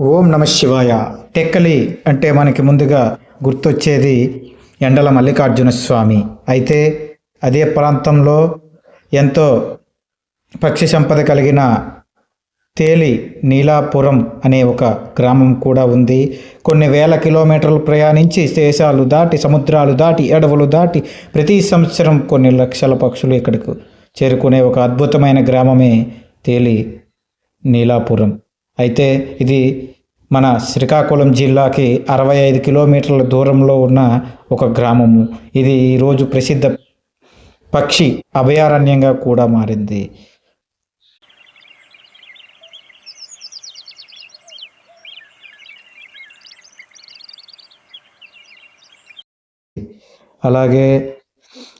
ఓం నమ శివాయ. టెక్కలి అంటే మనకి ముందుగా గుర్తొచ్చేది ఎండల మల్లికార్జున స్వామి. అయితే అదే ప్రాంతంలో ఎంతో పక్షి సంపద కలిగిన తేలి నీలాపురం అనే ఒక గ్రామం కూడా ఉంది. కొన్ని వేల కిలోమీటర్లు ప్రయాణించి దేశాలు దాటి సముద్రాలు దాటి అడవులు దాటి ప్రతి సంవత్సరం కొన్ని లక్షల పక్షులు ఇక్కడికి చేరుకునే ఒక అద్భుతమైన గ్రామమే తేలి నీలాపురం. అయితే ఇది మన శ్రీకాకుళం జిల్లాకి అరవై ఐదు కిలోమీటర్ల దూరంలో ఉన్న ఒక గ్రామము. ఇది ఈరోజు ప్రసిద్ధ పక్షి అభయారణ్యంగా కూడా మారింది. అలాగే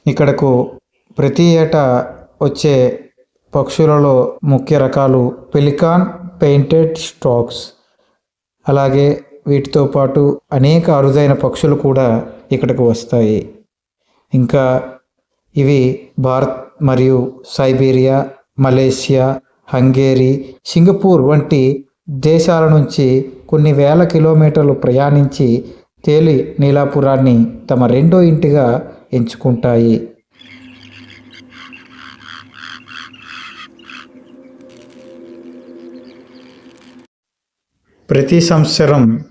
ఇక్కడకు ప్రతి ఏటా వచ్చే పక్షులలో ముఖ్య రకాలు పెలికాన్ పెయింటెడ్ స్టాక్స్. అలాగే వీటితో పాటు అనేక అరుదైన పక్షులు కూడా ఇక్కడికి వస్తాయి. ఇంకా ఇవి భారత్ మరియు సైబీరియా మలేషియా హంగేరీ సింగపూర్ వంటి దేశాల నుంచి కొన్ని వేల కిలోమీటర్లు ప్రయాణించి తేలి నీలాపురాన్ని తమ రెండో ఇంటిగా ఎంచుకుంటాయి. ప్రతి సంవత్సరం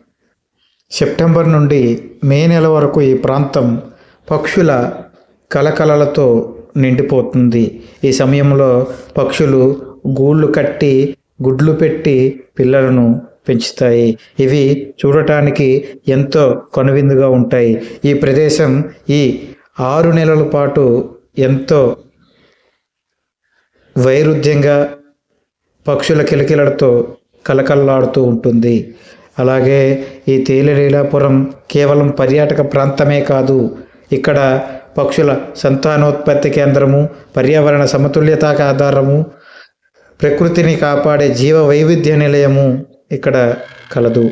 సెప్టెంబర్ నుండి మే నెల వరకు ఈ ప్రాంతం పక్షుల కలకలలతో నిండిపోతుంది. ఈ సమయంలో పక్షులు గూళ్ళు కట్టి గుడ్లు పెట్టి పిల్లలను పెంచుతాయి. ఇవి చూడటానికి ఎంతో కనువిందుగా ఉంటాయి. ఈ ప్రదేశం ఈ ఆరు నెలల పాటు ఎంతో వైరుధ్యంగా పక్షుల కిలకిలతో కలకల్లాడుతూ ఉంటుంది. అలాగే ఈ తేలిలీలాపురం కేవలం పర్యాటక ప్రాంతమే కాదు ఇక్కడ పక్షుల సంతానోత్పత్తి కేంద్రము పర్యావరణ సమతుల్యతకు ఆధారము ప్రకృతిని కాపాడే జీవ వైవిధ్య నిలయము ఇక్కడ కలదు.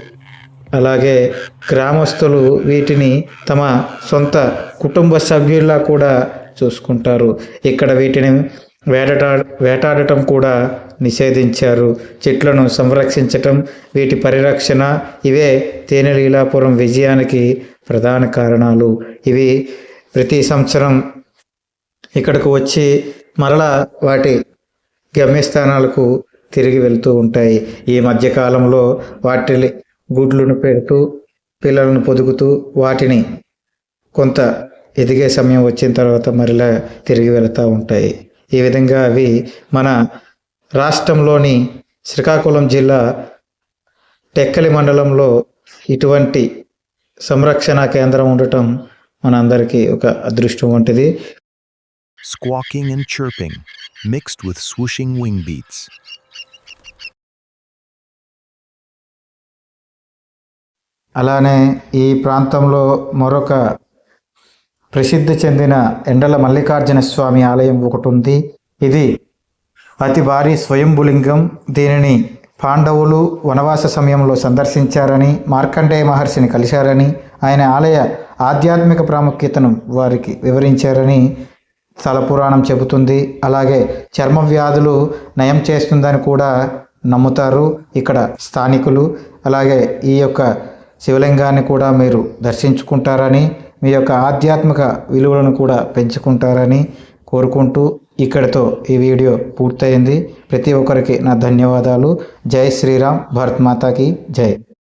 అలాగే గ్రామస్తులు వీటిని తమ సొంత కుటుంబ సభ్యుల్లా కూడా చూసుకుంటారు. ఇక్కడ వీటిని వేటా వేటాడటం కూడా నిషేధించారు. చెట్లను సంరక్షించటం వీటి పరిరక్షణ ఇవే తేనెలీలాపురం విజయానికి ప్రధాన కారణాలు. ఇవి ప్రతి సంవత్సరం ఇక్కడికి వచ్చి మరలా వాటి గమ్యస్థానాలకు తిరిగి వెళ్తూ ఉంటాయి. ఈ మధ్యకాలంలో వాటి గుడ్లను పెడుతూ పిల్లలను పొదుగుతూ వాటిని కొంత ఎదిగే సమయం వచ్చిన తర్వాత మరలా తిరిగి వెళ్తూ ఉంటాయి. ఈ విధంగా అవి మన రాష్ట్రంలోని శ్రీకాకుళం జిల్లా టెక్కలి మండలంలో ఇటువంటి సంరక్షణ కేంద్రం ఉండటం మనందరికీ ఒక అదృష్టం వంటిది squawking and chirping, mixed with swooshing wing beats. అలానే ఈ ప్రాంతంలో మరొక ప్రసిద్ధి చెందిన ఎండల మల్లికార్జున స్వామి ఆలయం ఒకటి ఉంది. ఇది అతి భారీ స్వయంభులింగం. దీనిని పాండవులు వనవాస సమయంలో సందర్శించారని మార్కండేయ మహర్షిని కలిశారని ఆయన ఆలయ ఆధ్యాత్మిక ప్రాముఖ్యతను వారికి వివరించారని స్థల పురాణం చెబుతుంది. అలాగే చర్మ వ్యాధులు నయం చేస్తుందని కూడా నమ్ముతారు ఇక్కడ స్థానికులు. అలాగే ఈ యొక్క శివలింగాన్ని కూడా మీరు దర్శించుకుంటారని మీ యొక్క ఆధ్యాత్మిక విలువలను కూడా పెంచుకుంటారని కోరుకుంటూ ఇక్కడితో ఈ వీడియో పూర్తయింది. ప్రతి ఒక్కరికి నా ధన్యవాదాలు. జై శ్రీరామ్. భారత్ మాతాకి జై.